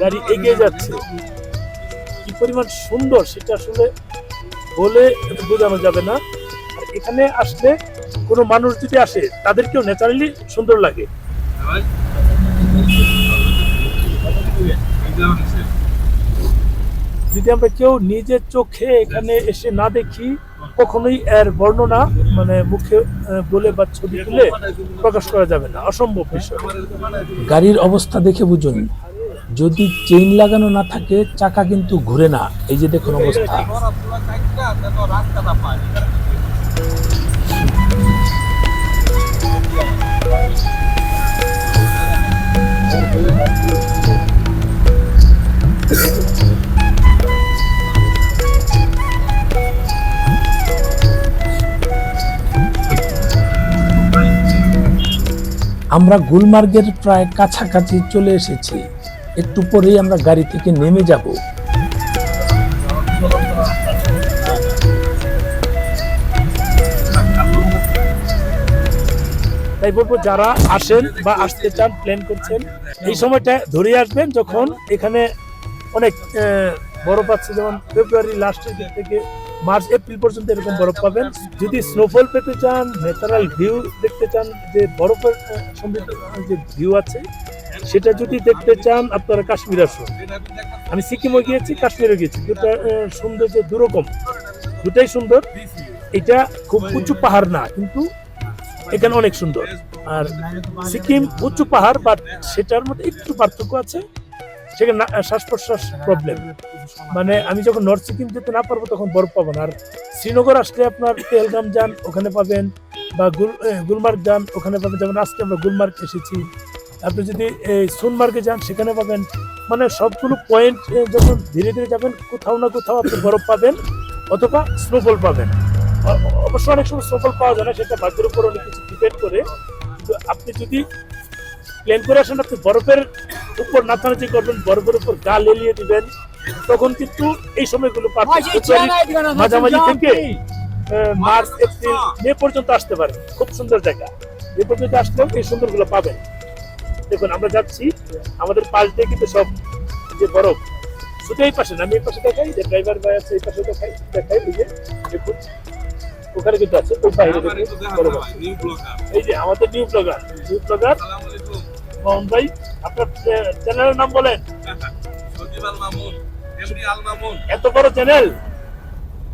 গাড়ি এগিয়ে যাচ্ছে। কি পরিমাণ সুন্দর সেটা আসলে বলে বোঝানো যাবে না। আর এখানে আসলে কোনো মানুষ যদি আসে, তাদেরকেও ন্যাচারালি সুন্দর লাগে। যদি আমরা কেউ নিজের চোখে এখানে এসে না দেখি, কখনোই এর বর্ণনা মানে মুখে বলে বা ছবি তুলে প্রকাশ করা যাবে না। অসম্ভব বিষয়। গাড়ির অবস্থা দেখে বুঝুন। যদি চেইন লাগানো না থাকে, চাকা কিন্তু ঘুরে না। এই যে দেখুন অবস্থা। আমরা গুলমার্গের প্রায় কাছাকাছি চলে এসেছি। একটু পরেই আমরা গাড়ি থেকে নেমে যাব। তাই বলব, যারা আসেন বা আসতে চান প্ল্যান করছেন, এই সময়টা ধরে আসবেন যখন এখানে অনেক বরফ আছে, যেমন ফেব্রুয়ারি লাস্টের দিক থেকে মার্চ এপ্রিল পর্যন্ত এরকম বরফ পাবেন। যদি স্নোফল পেতে চান ন্যাচারাল ভিউ দেখতে চান, যে বরফের সমৃদ্ধ, যে ভিউ আছে সেটা যদি দেখতে চান, আপনারা কাশ্মীর আসুন। আমি সিকিমও গিয়েছি, কাশ্মীরও গিয়েছি। দুটা সৌন্দর্য দুরকম। দুটাই সুন্দর। এটা খুব উঁচু পাহাড় না, কিন্তু এখানে অনেক সুন্দর। আর সিকিম উঁচু পাহাড় বাট সেটার মধ্যে একটু পার্থক্য আছে। সেখানে শ্বাস প্রশ্বাস প্রবলেম মানে আমি যখন নর্থ সিকিম যেতে না পারব, তখন বরফ পাবো না। আর শ্রীনগর আসলে আপনার পেহেলগাম যান, ওখানে পাবেন, বা গুল গুলমার্গ যান, ওখানে পাবেন। যেমন আজকে আমরা গুলমার্গ এসেছি। আপনি যদি এই সোনমার্গে যান সেখানে পাবেন মানে সবগুলো পয়েন্ট যখন ধীরে ধীরে যাবেন কোথাও না কোথাও আপনি বরফ পাবেন অথবা স্নোফল পাবেন। অবশ্য অনেক সময় সফল পাওয়া যায় না সেটা ভাগ্যের উপর অনেক কিছু ডিপেন্ড করে। কিন্তু আপনি যদি প্ল্যান করে আসেন আপনি বরফের উপর নাচানাচি করবেন বরফের উপর গা লেলিয়ে দিবেন তখন কিন্তু এই সময়গুলো পাবেন। মাঝামাঝি থেকে মার্চ এপ্রিল মে পর্যন্ত আসতে পারেন। খুব সুন্দর জায়গা। মে পর্যন্ত আসলেও এই সুন্দরগুলো পাবেন। দেখুন আমরা যাচ্ছি আমাদের পাশ দিয়ে কিন্তু সব যে বরফ শুধু এই পাশে না আমি এই পাশে দেখাই যে ড্রাইভার ভাই আছে এই পাশে দেখাই দেখাই ওই যে দেখুন ওখানে কিন্তু আছে ওই বাইরে। এই যে আমাদের new blogger new blogger Mohan ভাই আপনার চ্যানেলের নাম বলেন। এত বড় চ্যানেল